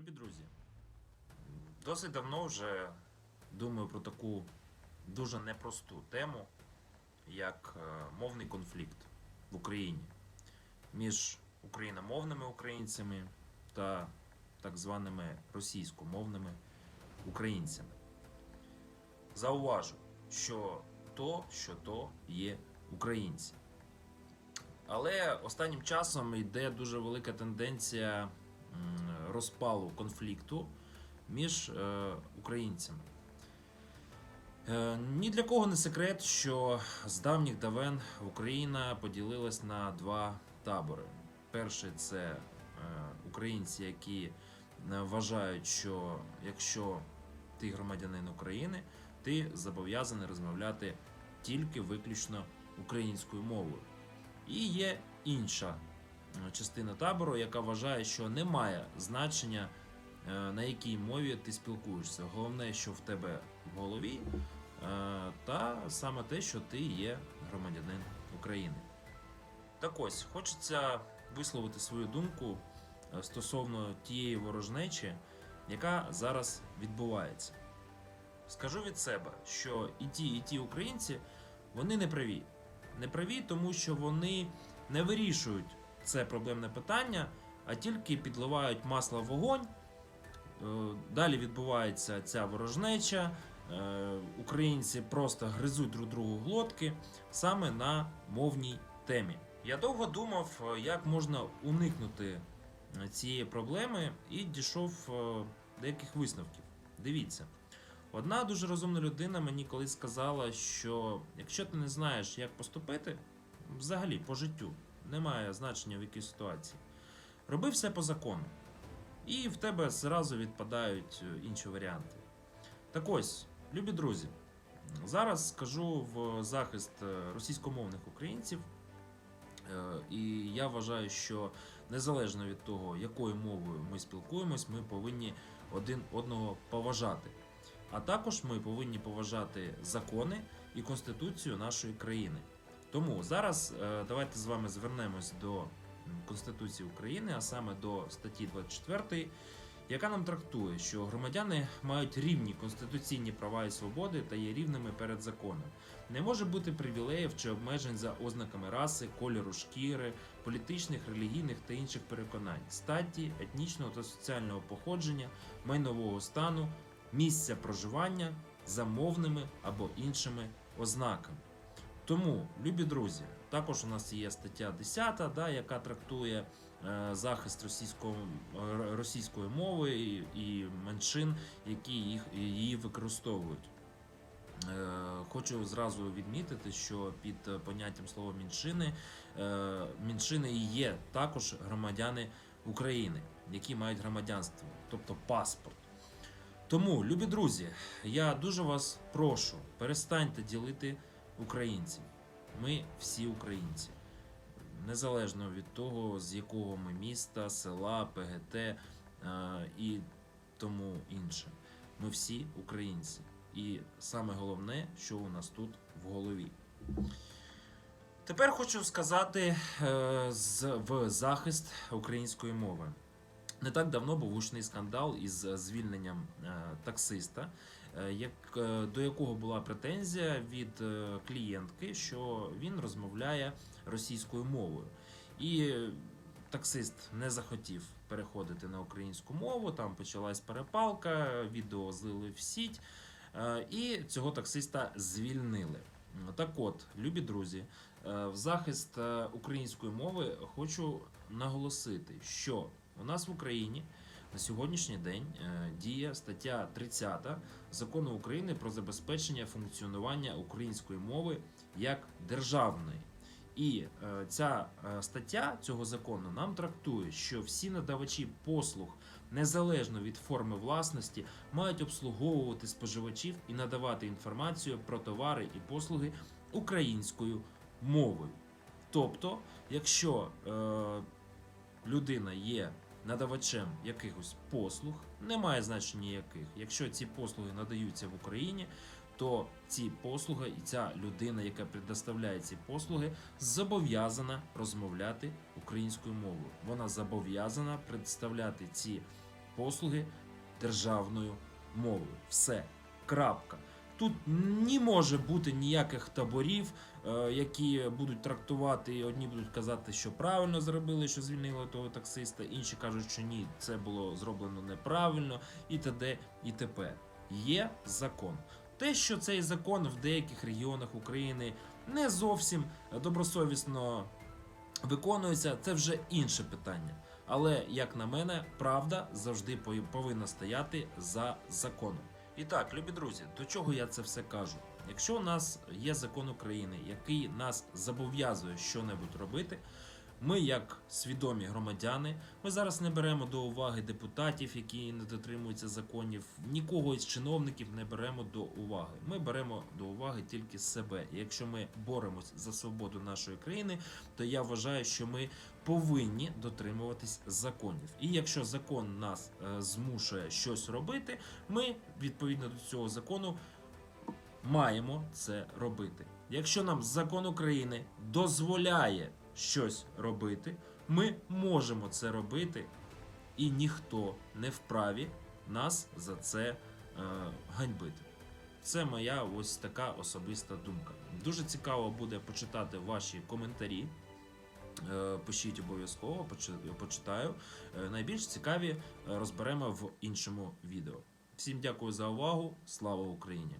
Любі друзі, досить давно вже думаю про таку дуже непросту тему, як е, мовний конфлікт в Україні між україномовними українцями та так званими російськомовними українцями. Зауважу, що то, що то є українці. Але останнім часом йде дуже велика тенденція розпалу конфлікту між е, українцями. Е, ні для кого не секрет, що з давніх давен Україна поділилась на два табори. Перший це е, українці, які вважають, що якщо ти громадянин України, ти зобов'язаний розмовляти тільки виключно українською мовою. І є інша частина табору, яка вважає, що немає значення, е, на якій мові ти спілкуєшся. Головне, що в тебе в голові, е, та саме те, що ти є громадянин України. Так ось, хочеться висловити свою думку е, стосовно тієї ворожнечі, яка зараз відбувається. Скажу від себе, що і ті, і ті українці вони не праві. Не праві, тому що вони не вирішують це проблемне питання, а тільки підливають масло в вогонь. Е, Далі відбувається ця ворожнеча. е, Українці просто гризуть друг другу глотки саме на мовній темі. Я довго думав, е, як можна уникнути цієї проблеми, і дійшов деяких висновків. Дивіться. Одна дуже розумна людина мені колись сказала, що якщо ти не знаєш, як поступити, взагалі по життю, немає значення в якій ситуації, роби все по закону. І в тебе зразу відпадають е, інші варіанти. Так ось, любі друзі, зараз скажу в захист е, російськомовних українців. Е, І я вважаю, що незалежно від того, якою мовою ми спілкуємось, ми повинні один одного поважати. А також ми повинні поважати закони і конституцію нашої країни. Тому зараз е, давайте з вами звернемось до Конституції України, а саме до статті 24, яка нам трактує, що громадяни мають рівні конституційні права і свободи та є рівними перед законом. Не може бути привілеїв чи обмежень за ознаками раси, кольору шкіри, політичних, релігійних та інших переконань, статі, етнічного та соціального походження, майнового стану, місця проживання за мовними або іншими ознаками. Тому, любі друзі, також у нас є стаття 10, да, яка трактує е, захист російського, російської мови і, і меншин, які їх, її використовують. Е, Хочу зразу відмітити, що під поняттям слова меншини е, меншини і є також громадяни України, які мають громадянство, тобто паспорт. Тому, любі друзі, я дуже вас прошу, перестаньте ділити українців. Ми всі українці. Незалежно від того, з якого ми міста, села, ПГТ е, і тому інше. Ми всі українці. І саме головне, що у нас тут в голові. Тепер хочу сказати е, з, в захист української мови. Не так давно був гучний скандал із звільненням е, таксиста, як, е, до якого була претензія від е, клієнтки, що він розмовляє російською мовою. І е, таксист не захотів переходити на українську мову. Там почалась перепалка, відео злили в сіть, е, і цього таксиста звільнили. Так от, любі друзі, е, в захист е, української мови хочу наголосити, що у нас в Україні на сьогоднішній день е, діє стаття 30 закону України про забезпечення функціонування української мови як державної. І е, ця е, стаття цього закону нам трактує, що всі надавачі послуг, незалежно від форми власності, мають обслуговувати споживачів і надавати інформацію про товари і послуги українською мовою. Тобто, якщо е, людина є надавачем якихось послуг, немає значення яких. Якщо ці послуги надаються в Україні, то ці послуги і ця людина, яка предоставляє ці послуги, зобов'язана розмовляти українською мовою. Вона зобов'язана представляти ці послуги державною мовою. Все. Крапка. Тут не може бути ніяких таборів, е, які будуть трактувати, одні будуть казати, що правильно зробили, що звільнили того таксиста, інші кажуть, що ні, це було зроблено неправильно, і т.д. і т.п. Є закон. Те, що цей закон в деяких регіонах України не зовсім добросовісно виконується, це вже інше питання. Але, як на мене, правда завжди повинна стояти за законом. І так, любі друзі, до чого я це все кажу? Якщо у нас є закон України, який нас зобов'язує щонебудь робити, ми, як свідомі громадяни, ми зараз не беремо до уваги депутатів, які не дотримуються законів, нікого із чиновників не беремо до уваги. Ми беремо до уваги тільки себе. І якщо ми боремось за свободу нашої країни, то я вважаю, що ми повинні дотримуватись законів. І якщо закон нас е, змушує щось робити, ми відповідно до цього закону маємо це робити. Якщо нам закон України дозволяє щось робити, ми можемо це робити, і ніхто не вправі нас за це е, ганьбити. Це моя ось така особиста думка. Дуже цікаво буде почитати ваші коментарі. Е, Пишіть обов'язково, почитаю. Е, Найбільш цікаві е, розберемо в іншому відео. Всім дякую за увагу. Слава Україні!